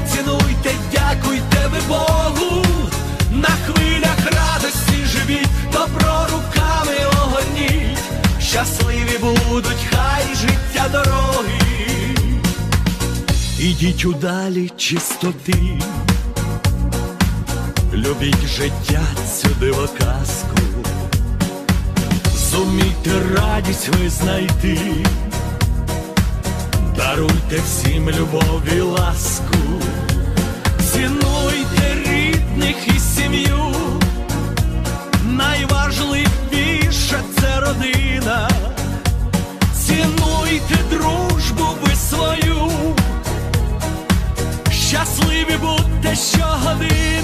цінуйте, дякуйте ви Богу, на хвилях радості живіть, добро руками огоніть, щасливі будуть, хай життя дороги, ідіть удалі чистоти, любіть життя, цю дивоказку, зумійте радість ви знайти даруйте всім любов і ласку, цінуйте рідних і сім'ю, найважливіше це родина. Цінуйте дружбу ви свою, щасливі будьте щогодини,